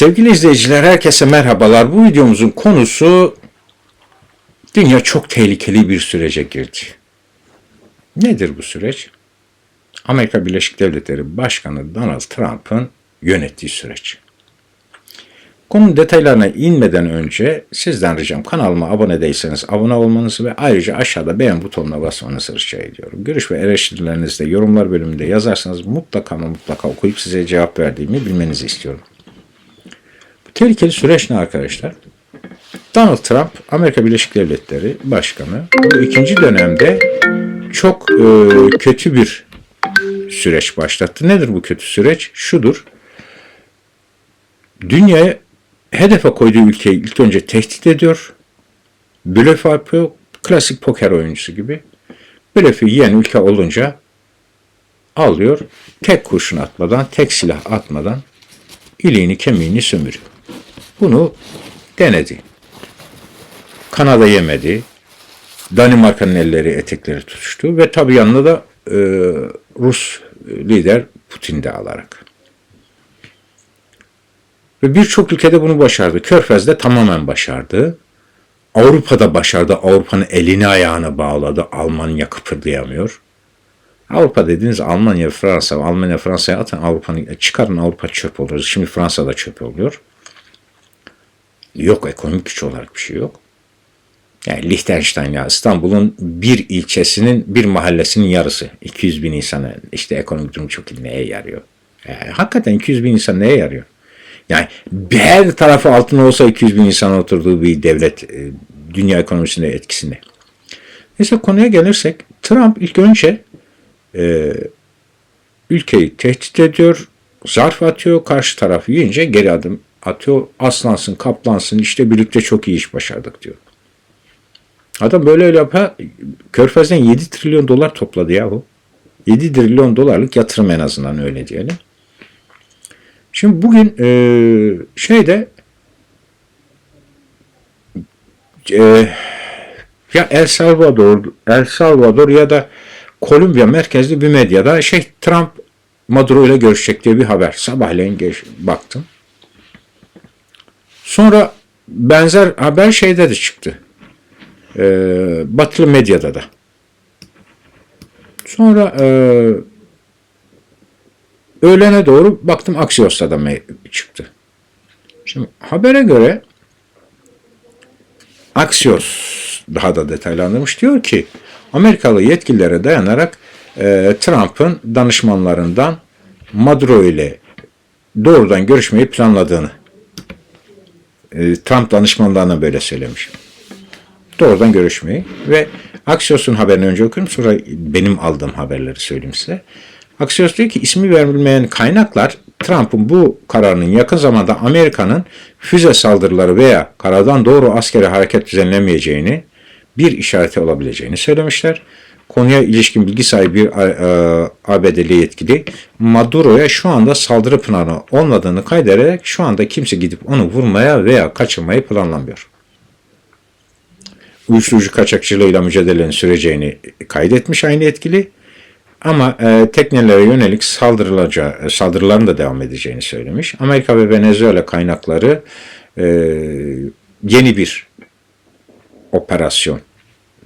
Sevgili izleyiciler herkese merhabalar. Bu videomuzun konusu dünya çok tehlikeli bir sürece girdi. Nedir bu süreç? Amerika Birleşik Devletleri Başkanı Donald Trump'ın yönettiği süreç. Konunun detaylarına inmeden önce sizden ricam kanalıma abone değilseniz abone olmanızı ve ayrıca aşağıda beğen butonuna basmanızı rica ediyorum. Görüş ve eleştirilerinizi de yorumlar bölümünde yazarsanız mutlaka ama mutlaka okuyup size cevap verdiğimi bilmenizi istiyorum. Tehlikeli süreç ne arkadaşlar? Donald Trump Amerika Birleşik Devletleri Başkanı bu ikinci dönemde çok e, kötü bir süreç başlattı. Nedir bu kötü süreç? Şudur. Dünyaya hedefe koyduğu ülkeyi ilk önce tehdit ediyor. Blöf yapıyor. Klasik poker oyuncusu gibi. Blöfü yiyen ülke olunca alıyor. Tek kurşun atmadan, tek silah atmadan iliğini kemiğini sömürüyor. Bunu denedi. Kanada yemedi. Danimarka'nın elleri etekleri tutuştu ve tabii yanında da e, Rus lider Putin de alarak. Ve birçok ülkede bunu başardı. Körfez'de tamamen başardı. Avrupa'da başardı. Avrupa'nın elini ayağını bağladı. Almanya kıpırdayamıyor. Avrupa dediğiniz Almanya, Fransa, Almanya, Fransa'ya atın Avrupa'nın çıkarın Avrupa çöp olur. Şimdi Fransa'da çöp oluyor. Yok ekonomik güç olarak bir şey yok. Yani Liechtenstein ya İstanbul'un bir ilçesinin bir mahallesinin yarısı. 200 bin insana işte ekonomik durum çok iyi neye yarıyor? Yani hakikaten 200 bin insan neye yarıyor? Yani her tarafı altın olsa 200 bin insan oturduğu bir devlet e, dünya ekonomisinde etkisinde. Neyse konuya gelirsek Trump ilk önce e, ülkeyi tehdit ediyor, zarf atıyor, karşı tarafı yiyince geri adım atıyor, aslansın, kaplansın, işte birlikte çok iyi iş başardık diyor. Adam böyle öyle yapa, Körfez'den 7 trilyon dolar topladı yahu. 7 trilyon dolarlık yatırım en azından öyle diyelim. Şimdi bugün e, şeyde e, ya El Salvador, El Salvador ya da Kolombiya merkezli bir medyada şey Trump Maduro ile görüşecek diye bir haber. Sabahleyin geç, baktım. Sonra benzer haber şeyde de çıktı. E, batılı medyada da. Sonra e, öğlene doğru baktım Axios'ta da çıktı. Şimdi habere göre Axios daha da detaylandırmış diyor ki Amerikalı yetkililere dayanarak e, Trump'ın danışmanlarından Maduro ile doğrudan görüşmeyi planladığını e, Trump danışmanlarına böyle söylemiş. Doğrudan görüşmeyi ve Axios'un haberini önce okuyayım sonra benim aldığım haberleri söyleyeyim size. Axios diyor ki ismi verilmeyen kaynaklar Trump'ın bu kararının yakın zamanda Amerika'nın füze saldırıları veya karadan doğru askeri hareket düzenlemeyeceğini bir işareti olabileceğini söylemişler. Konuya ilişkin bilgi sahibi bir e, ABD'li yetkili Maduro'ya şu anda saldırı planı olmadığını kaydederek şu anda kimse gidip onu vurmaya veya kaçırmayı planlamıyor. Uyuşturucu kaçakçılığıyla mücadelenin süreceğini kaydetmiş aynı yetkili. Ama e, teknelere yönelik saldırılacağı, saldırıların da devam edeceğini söylemiş. Amerika ve Venezuela kaynakları e, yeni bir operasyon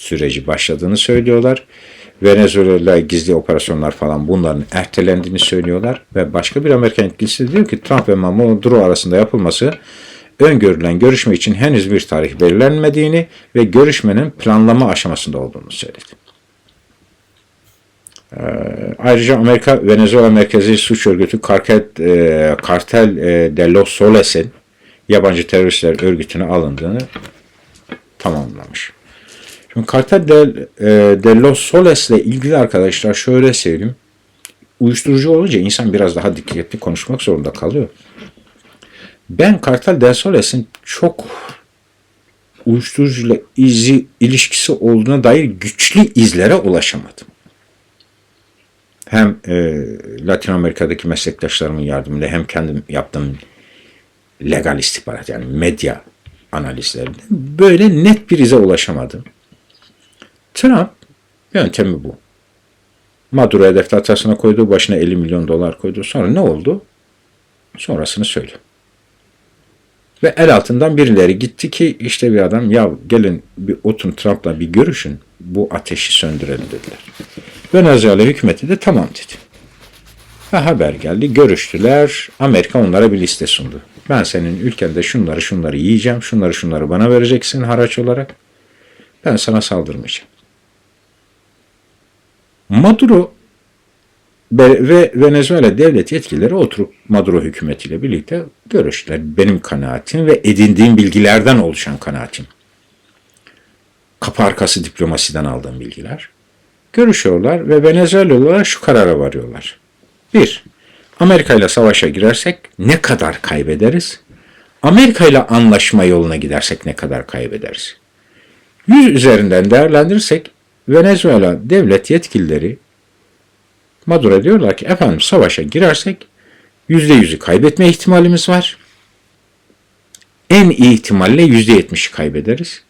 süreci başladığını söylüyorlar. Venezuela gizli operasyonlar falan bunların ertelendiğini söylüyorlar. Ve başka bir Amerikan yetkilisi diyor ki Trump ve Maduro arasında yapılması öngörülen görüşme için henüz bir tarih belirlenmediğini ve görüşmenin planlama aşamasında olduğunu söyledi. Ayrıca Amerika Venezuela merkezi suç örgütü Kartel, e, Kartel e, de los Soles'in yabancı teröristler örgütüne alındığını tamamlamış. Şimdi Kartel de, e, de los Soles ile ilgili arkadaşlar şöyle söyleyeyim. Uyuşturucu olunca insan biraz daha dikkatli konuşmak zorunda kalıyor. Ben Kartel de Soles'in çok uyuşturucuyla izi, ilişkisi olduğuna dair güçlü izlere ulaşamadım hem e, Latin Amerika'daki meslektaşlarımın yardımıyla hem kendim yaptığım legal istihbarat yani medya analizlerinde böyle net bir ize ulaşamadım. Trump yöntemi bu. Maduro hedef tahtasına koydu, başına 50 milyon dolar koydu. Sonra ne oldu? Sonrasını söyle. Ve el altından birileri gitti ki işte bir adam ya gelin bir oturun Trump'la bir görüşün bu ateşi söndürelim dediler. Venezuela hükümeti de tamam dedi. Ve haber geldi görüştüler Amerika onlara bir liste sundu. Ben senin ülkende şunları şunları yiyeceğim şunları şunları bana vereceksin haraç olarak. Ben sana saldırmayacağım. Maduro ve Venezuela devlet yetkilileri oturup Maduro hükümetiyle birlikte görüştüler. Benim kanaatim ve edindiğim bilgilerden oluşan kanaatim. Kapı arkası diplomasiden aldığım bilgiler. Görüşüyorlar ve Venezuelalılar şu karara varıyorlar. Bir, Amerika ile savaşa girersek ne kadar kaybederiz? Amerika ile anlaşma yoluna gidersek ne kadar kaybederiz? Yüz üzerinden değerlendirirsek Venezuela devlet yetkilileri Maduro diyorlar ki efendim savaşa girersek yüzde yüzü kaybetme ihtimalimiz var. En iyi ihtimalle yüzde yetmişi kaybederiz.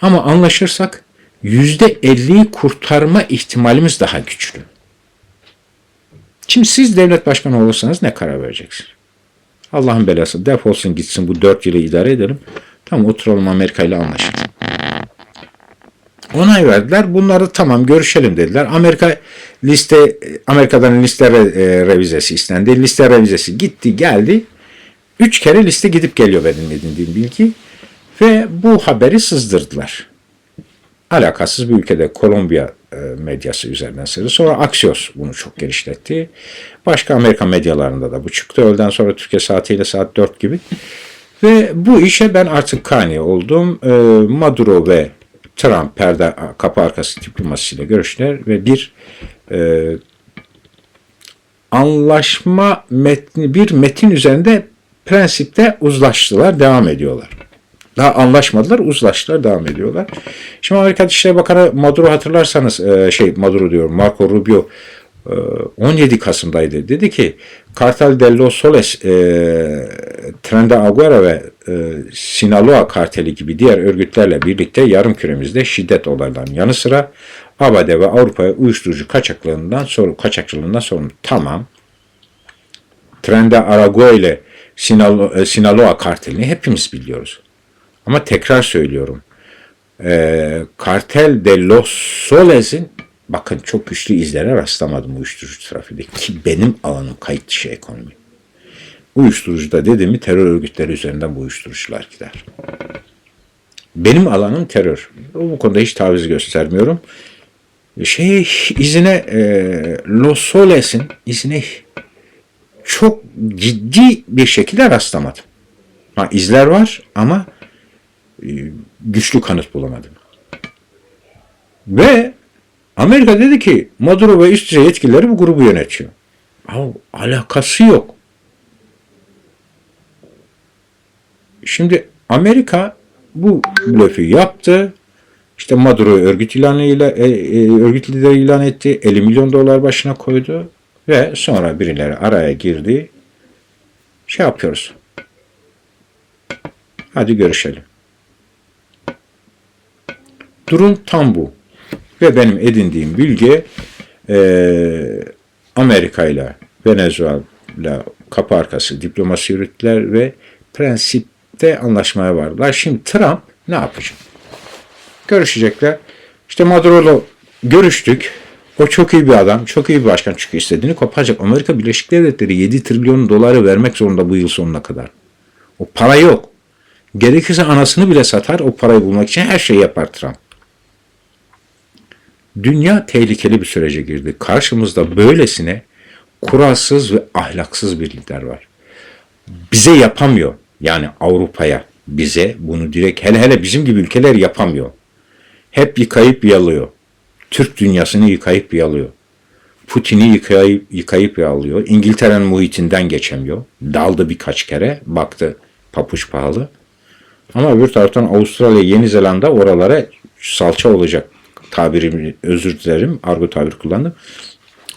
Ama anlaşırsak yüzde elliyi kurtarma ihtimalimiz daha güçlü. Şimdi siz devlet başkanı olursanız ne karar vereceksiniz? Allah'ın belası defolsun gitsin bu dört yılı idare edelim. Tamam oturalım Amerika ile anlaşalım. Onay verdiler. Bunları tamam görüşelim dediler. Amerika liste Amerika'dan liste re, revizesi istendi. Liste revizesi gitti geldi. Üç kere liste gidip geliyor benim edindiğim bilgi. Ve bu haberi sızdırdılar. Alakasız bir ülkede Kolombiya e, medyası üzerinden sızdı. Sonra Axios bunu çok genişletti. Başka Amerika medyalarında da bu çıktı. Öğleden sonra Türkiye saatiyle saat 4 gibi. Ve bu işe ben artık kani oldum. E, Maduro ve Trump perde kapı arkası diplomasisiyle görüştüler ve bir e, anlaşma metni bir metin üzerinde prensipte uzlaştılar, devam ediyorlar. Daha anlaşmadılar, uzlaştılar, devam ediyorlar. Şimdi Amerika Dışişleri Bakanı Maduro hatırlarsanız, e, şey Maduro diyorum, Marco Rubio 17 Kasım'daydı. Dedi ki Kartel de los Soles, e, Trende Aguera ve e, Sinaloa karteli gibi diğer örgütlerle birlikte yarım küremizde şiddet olaylarının yanı sıra ABD ve Avrupa'ya uyuşturucu kaçaklığından sorumlu, kaçakçılığından sorumlu. Tamam. Trende Aragua ile Sinalo, e, Sinaloa kartelini hepimiz biliyoruz. Ama tekrar söylüyorum. E, Kartel de los Soles'in bakın çok güçlü izlere rastlamadım uyuşturucu trafiğinde ki benim alanım kayıt dışı ekonomi. Uyuşturucuda dediğimi terör örgütleri üzerinden bu uyuşturucular gider. Benim alanım terör. Bu konuda hiç taviz göstermiyorum. Şey izine e, Los Soles'in izine çok ciddi bir şekilde rastlamadım. Ha, izler var ama e, güçlü kanıt bulamadım. Ve Amerika dedi ki Maduro ve üst düzey yetkilileri bu grubu yönetiyor. Ya, alakası yok. Şimdi Amerika bu blöfü yaptı. İşte Maduro örgüt ilanıyla e, e, örgüt lideri ilan etti. 50 milyon dolar başına koydu ve sonra birileri araya girdi. Şey yapıyoruz. Hadi görüşelim. Durum tam bu. Ve benim edindiğim bilgi e, Amerika ile Venezuela kapı arkası diplomasi yürüttüler ve prensipte anlaşmaya vardılar. Şimdi Trump ne yapacak? Görüşecekler. İşte Maduro'la görüştük. O çok iyi bir adam, çok iyi bir başkan çünkü istediğini kopacak. Amerika Birleşik Devletleri 7 trilyon doları vermek zorunda bu yıl sonuna kadar. O para yok. Gerekirse anasını bile satar o parayı bulmak için her şeyi yapar Trump. Dünya tehlikeli bir sürece girdi. Karşımızda böylesine kuralsız ve ahlaksız bir lider var. Bize yapamıyor. Yani Avrupa'ya bize bunu direkt hele hele bizim gibi ülkeler yapamıyor. Hep yıkayıp yalıyor. Türk dünyasını yıkayıp yalıyor. Putin'i yıkayıp, yıkayıp yalıyor. İngiltere'nin muhitinden geçemiyor. Daldı birkaç kere. Baktı papuç pahalı. Ama öbür taraftan Avustralya, Yeni Zelanda oralara salça olacak tabirimi özür dilerim. Argo tabir kullandım.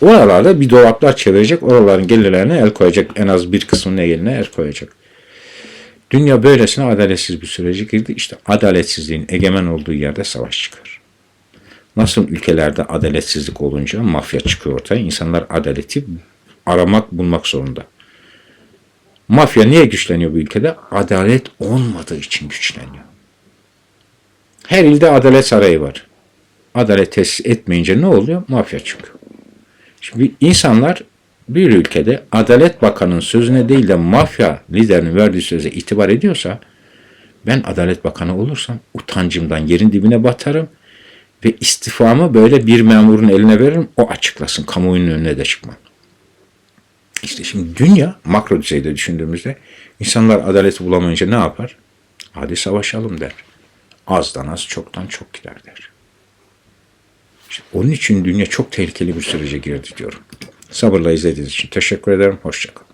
Oralarda bir dolaplar çevirecek. Oraların gelirlerine el koyacak. En az bir kısmının eline el koyacak. Dünya böylesine adaletsiz bir sürece girdi. İşte adaletsizliğin egemen olduğu yerde savaş çıkar. Nasıl ülkelerde adaletsizlik olunca mafya çıkıyor ortaya. İnsanlar adaleti aramak, bulmak zorunda. Mafya niye güçleniyor bu ülkede? Adalet olmadığı için güçleniyor. Her ilde adalet sarayı var. Adalet tesis etmeyince ne oluyor? Mafya çıkıyor. Şimdi insanlar bir ülkede Adalet Bakanı'nın sözüne değil de mafya liderinin verdiği söze itibar ediyorsa ben Adalet Bakanı olursam utancımdan yerin dibine batarım ve istifamı böyle bir memurun eline veririm. O açıklasın. Kamuoyunun önüne de çıkmam. İşte şimdi dünya makro düzeyde düşündüğümüzde insanlar adaleti bulamayınca ne yapar? Hadi savaşalım der. Azdan az çoktan çok gider der. Onun için dünya çok tehlikeli bir sürece girdi diyorum. Sabırla izlediğiniz için teşekkür ederim. Hoşçakalın.